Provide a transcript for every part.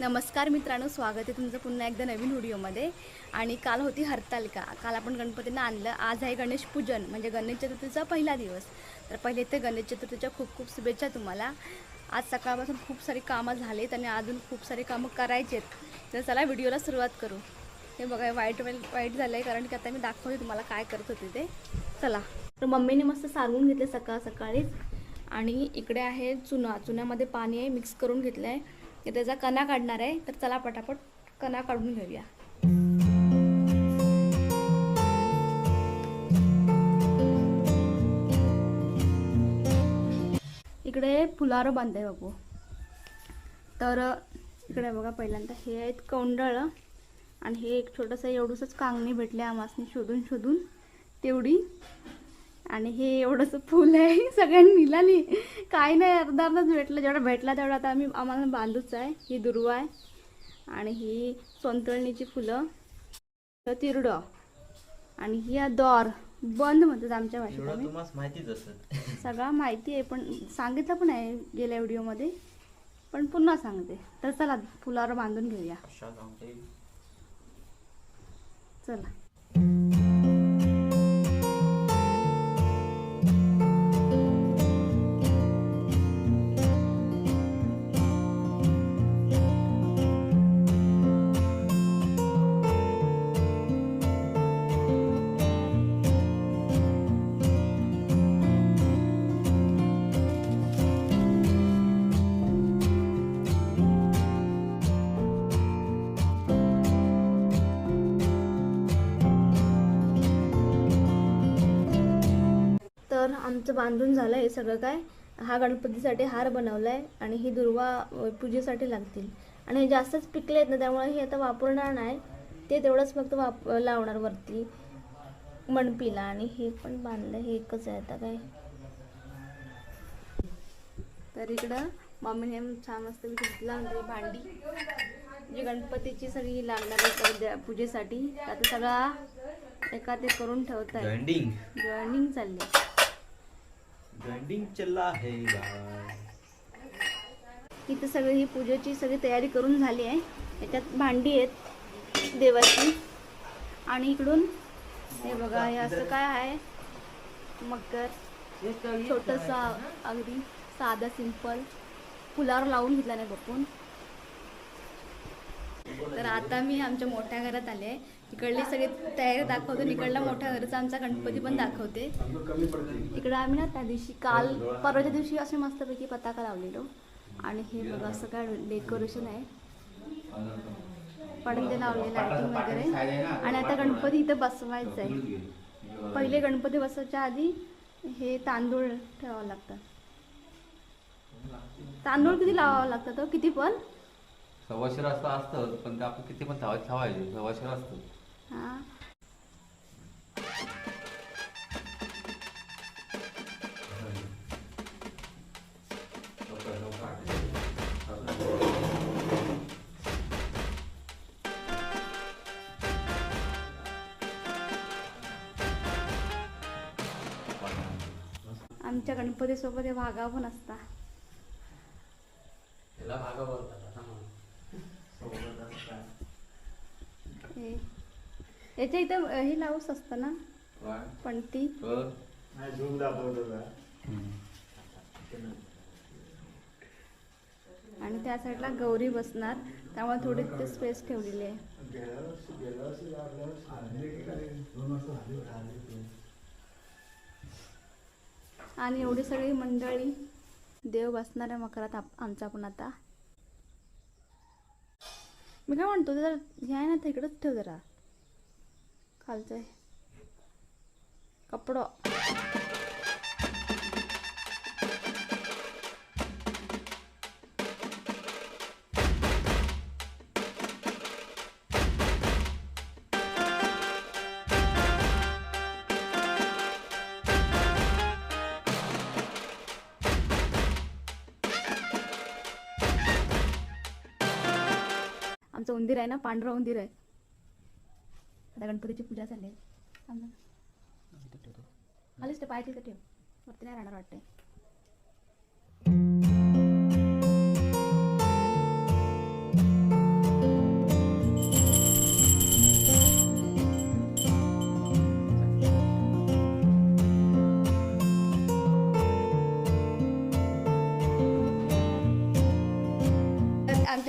नमस्कार मित्रांनो स्वागत आहे तुमचं पुन्हा एकदा नवीन व्हिडिओमध्ये. आणि काल होती हरतालिका. काल आपण गणपतींना आणलं. आज आहे गणेश पूजन म्हणजे गणेश चतुर्थीचा पहिला दिवस. तर पहिले तर गणेश चतुर्थीच्या खूप खूप शुभेच्छा तुम्हाला. आज सकाळपासून खूप सारी कामं झालीत आणि अजून खूप सारी कामं करायची आहेत. तर चला व्हिडिओला सुरुवात करू. हे बघा वाईट वाईट वाईट झालं आहे कारण की आता मी दाखवते तुम्हाला काय करत होते ते. चला. तर मम्मीने मस्त सारवून घेतले सकाळ सकाळीच. आणि इकडे आहे चुना. चुन्यामध्ये पाणी आहे मिक्स करून घेतलं आहे त्याचा कणा काढणार आहे तर चला पटापट कणा काढून घेऊया. इकडे फुलारं बांधते बापू तर इकडे बघा पहिल्यांदा हे आहेत कौंडळ आणि हे एक छोटंसं एवढंसंच कांगणी भेटले आमासनी शोधून शोधून. तेवढी आणि हे एवढंसं फुल आहे सगळ्यांनी निलाली. काय नाही अर्धा अर्धाच भेटलं. जेवढा भेटला तेवढा आता आम्ही आम्हाला बांधूच आहे. ही दुर्वा आहे. आणि ही सोंतळणीची फुलं. तर तिरडं. आणि ही दोर. बंद म्हणतात आमच्या भाषेत माहितीच असत सगळं माहिती आहे पण सांगितलं पण आहे गेल्या व्हिडिओमध्ये. पण पुन्हा सांगते. तर चला फुलावर बांधून घेऊया. चला. आमचं बांधून झालं आहे सगळं काय. हा गणपतीसाठी हार बनवला आहे आणि ही दुर्वा पूजेसाठी लागतील. आणि हे जास्तच पिकले आहेत ना त्यामुळे हे आता वापरणार नाही. ते तेवढंच फक्त वाप लावणार वरती. मणपीला आणि हे पण बांधलं हे एकच आहे आता काय. तर इकडं मम्मीने छान मस्त घेतला भांडी. जी गणपतीची सगळी लागणार आहे पूजेसाठी. आता सगळा एका ते करून ठेवत आहे जॉईनिंग चालली. ग्राइंडिंग चल्ला है इथं सगळी ही पूजेची सगळी तयारी करून झाली आहे. याच्यात भांडी आहेत देवाची. आणि इकडून हे बघा हे असं काय आहे? मकर छोटंसं अगदी साधा सिंपल फुलावर लावून घेतला नाही बपून तर आता मी आमच्या मोठ्या घरात आले इकडली सगळी तयारी दाखवते. इकडला मोठ्या घराचा आमचा गणपती पण दाखवते. इकडं आम्ही ना त्या दिवशी काल परवाच्या दिवशी असे मस्तपैकी पताका लावलेलो. आणि हे बघा असं काय डेकोरेशन आहे. पडदे लावले लायटिंग वगैरे. आणि आता गणपती इथं बसवायचं आहे. पहिले गणपती बसवायच्या आधी हे तांदूळ ठेवावं लागतं. तांदूळ किती लावावं लागतं तो? किती पण? सव्वाशे असतं असतं पण ते आपण किती पण धावा ठेवायचे सव्वाशे असतं आमच्या गणपतीसोबत हे वाघा पण असता हे याच्या इथं हे लावूच असतं ना? पण ती आणि त्या साईडला गौरी बसणार. त्यामुळे थोडी ते स्पेस ठेवलेली आहे. आणि एवढी सगळी मंडळी देव बसणार आहे मकरात आप- आमचा पण आता. मी काय म्हणतो ते जर हे आहे ना ते इकडंच ठेव जरा. खालचं आहे. कपडो. आमचं उंदीर आहे ना पांढरा उंदीर आहे. आता गणपतीची पूजा चालली आहे. आलीस ते पाय तिथं ठेव. वरती नाही राहणार वाटते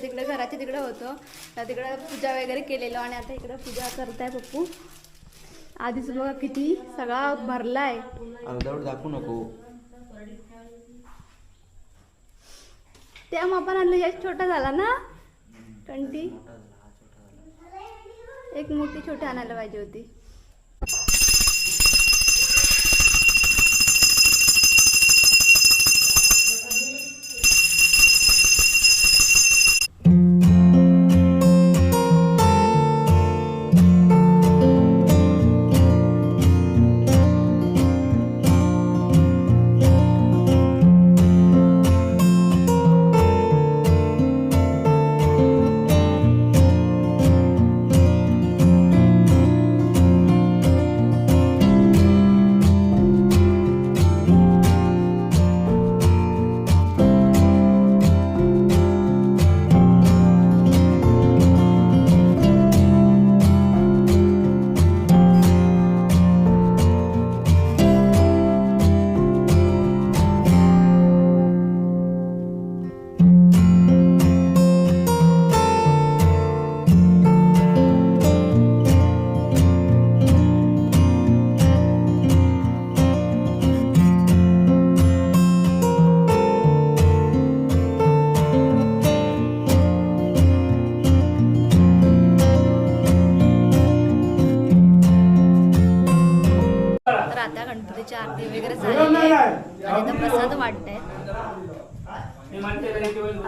आमच्या तिकडे घराच्या तिकडे होतो. तर तिकडे पूजा वगैरे केलेलो आणि आता इकडे पूजा करताय पप्पू. आधीच बघा किती सगळा भरलाय. अर्धवट दाखवू नको. त्या मापान आणलं यश छोटा झाला ना? कंटी एक मोठी छोटी आणायला पाहिजे होती. गणपतीची आरती वगैरे झालेली आहे. आणि आता प्रसाद वाटताय.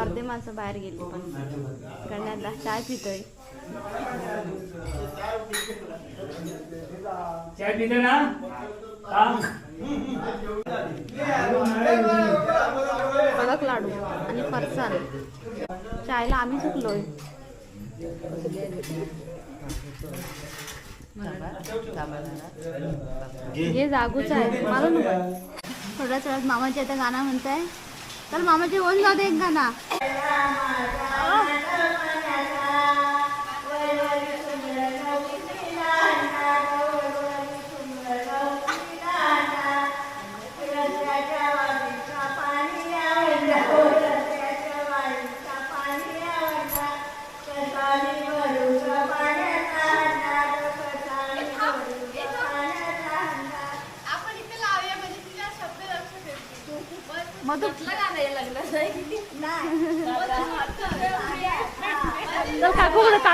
अर्धे माणसं बाहेर गेली पण. गण्याला चाय पितोय. चाय पिते ना. कडक लाडू आणि फरसाण. चायला आम्ही चुकलोय. हे जागूच आहे. मला नको. थोड्याच वेळात मामाची आता गाणं म्हणताय. तर मामाची ओन जाऊ दे एक गाणं.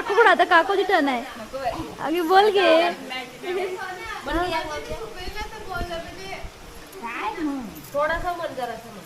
काकू कुठं काकू कुठं आता काकू तिथं नाही अगे बोल गे उद्यापासून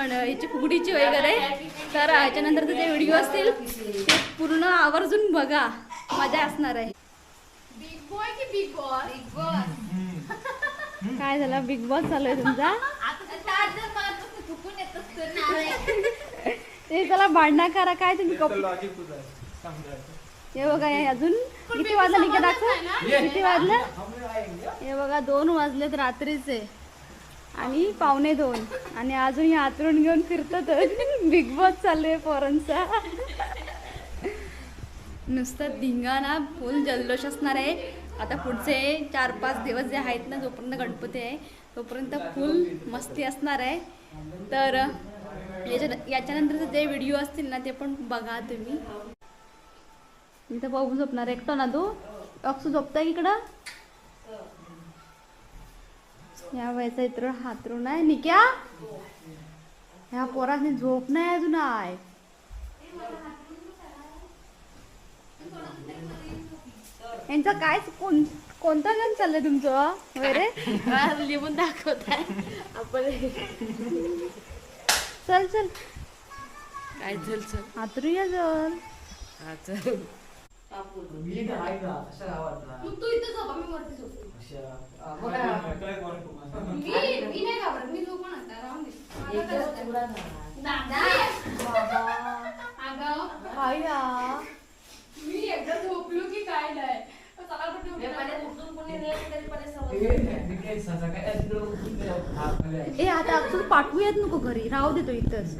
गण याची फुगडीची वगैरे. तर ह्याच्यानंतर जे व्हिडिओ असतील ते पूर्ण आवर्जून बघा. मजा असणार आहे. काय झालं? बिग बॉस चालू आहे तुमचा? ते त्याला भांडणा करा. काय तुम्ही कप हे बघा अजून किती वाजलं? निघा दाखव किती वाजलं? हे बघा दोन वाजलेत रात्रीचे. आणि पावणे दोन. आणि अजून हे आतरून घेऊन फिरतात. बिग बॉस चालू आहे पोरांचा. नुसतं धिंगाणा फुल जल्लोष असणार आहे. आता पुढचे चार पाच दिवस जे आहेत ना जोपर्यंत गणपती आहे तोपर्यंत फुल मस्ती असणार आहे. तर याच्या याच्यानंतरचे जे व्हिडिओ असतील ना ते पण बघा तुम्ही. इथं बघून झोपणार एकटो ना तू अक्षू झोपताय इकडं? या वयाचा इतर हातरून आहे. निक्या? ह्या पोराने झोप नाही अजून आहे. यांचं काय कोण कोणता जण चाललंय तुमचं? वगैरे? लिहून दाखवत आहे. आपण चल चल. काय चल चल. हातरूया जर हा चल. मी इथं आहे का? कशा गावात तू इथं झोपा मी वरती झोपते मी मी नाही घाबरत मी झोपून आता राहून दे. मला काय होतंय? दादा! अगं. काय या? मी एकदा झोपलो की काय नाही. सकाळ कुठे ए आता पाठवूयात नको घरी. राहू देतो इथंच.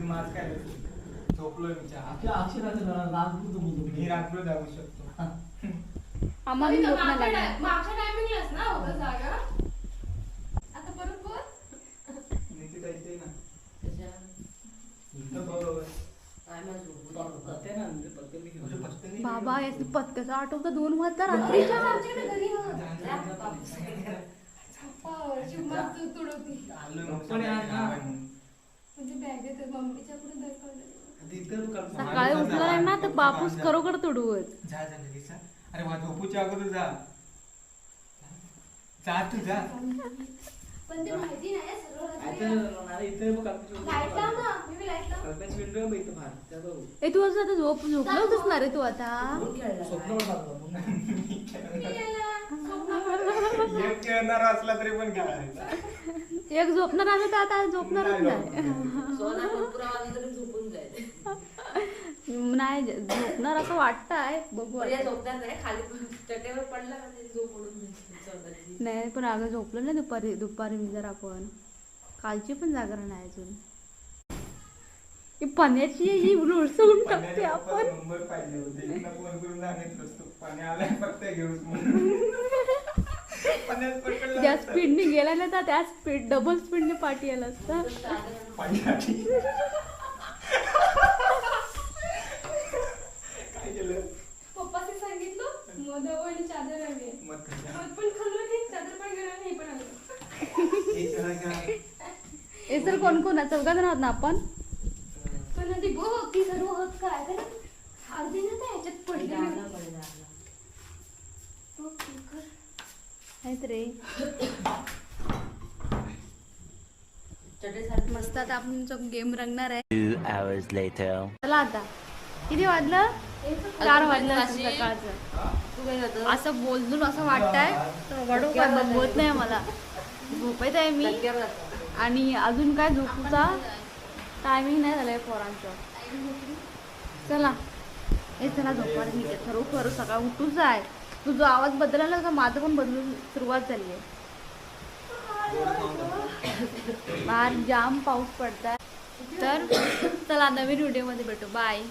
झोपलोय मी चहा. अक्षर अक्षराचं जरा राग तू बोलतो मी रात्र जाऊ शकतो. आम्हाला झोप नाही लागली. मागच्या टायमिंगलाच ना होतं जागा. आता परत बोल. निकिता इथे ना. इथं बरोबर पत्ते ना म्हणजे पत्ते मी घेऊन म्हणजे बाबा याची पत्त्याचा आठवतं दोन वाजता रात्रीच्या आमच्याकडे घरी चिमणात तुडवती पण यार ना. म्हणजे बॅगेत मम्मीच्या पुढे दर पडलं तिथं तू काढ- सकाळी उठला ना तर बापूस खरोखर तुडवत. जा जा लगेच जा. अरे वा झोपूच्या अगोदर जा. जा तू जा. पण ते माहिती नाही सगळं आता अरे इथे बघ लाइट लाव ना मी लाइट लाव. कल्पेश विंडो बघ इथं बाहेर त्या बघ. ए तू असं आता झोप झोपलं होतच ना रे तू आता. स्वप्न पडतात मी गेला. स्वप्न एक खेळणारा असला तरी पण खेळायचा एक झोपणार आलं तर आता झोपणारच नाही सोना भरपूर आवाज तरी झोपून जाईल नाही झोपणार असं वाटतंय बघू बऱ्या आता. झोपणार नाही खाली चटेवर पडला. नाही पण अगं झोपलं ना दुपारी दुपारी मी जर आपण कालची पण जागरण आहे अजून. ही पण्याची ही रुळसवून टाकते आपण. ज्या. स्पीडने गेला ना तर त्या स्पीड डबल स्पीडने पाठी यायला असतं पाण्यासाठी काय केलं पप्पाने सांगितलं मोदक आणि चादर हवी आहे. मग कशा? मग पण खाल्लं नाही चादर पण घेणार नाही पण आलं. हे करा का? सर कोण कोण आहे चौघा जण आहोत ना आपण. पण आधी बघ की सर्व होत काय तर अर्धी ना त्या ह्याच्यात पडली बघ, कर. आहेत रे. चटेसारखी मस्त आता आपण गेम रंगणार आहे. Two hours later. चला आता. किती वाजलं? चार वाजलं असेल सकाळचं. असं बोलून असं वाटतंय. वडू काय बघवत नाही मला. झोपेत आहे मी. आणि अजून काय झोपूचा टायमिंग नाही झालाय पोरांचं. चला. हे चला झोपायला मी ठरवू करू सकाळ उठूच आहे. तुझा आवाज बदलला ना तर माझं पण बदलून सुरुवात झाली आहे. बाहेर जाम पाऊस पडताय. तर चला नवीन व्हिडिओमध्ये भेटू. बाय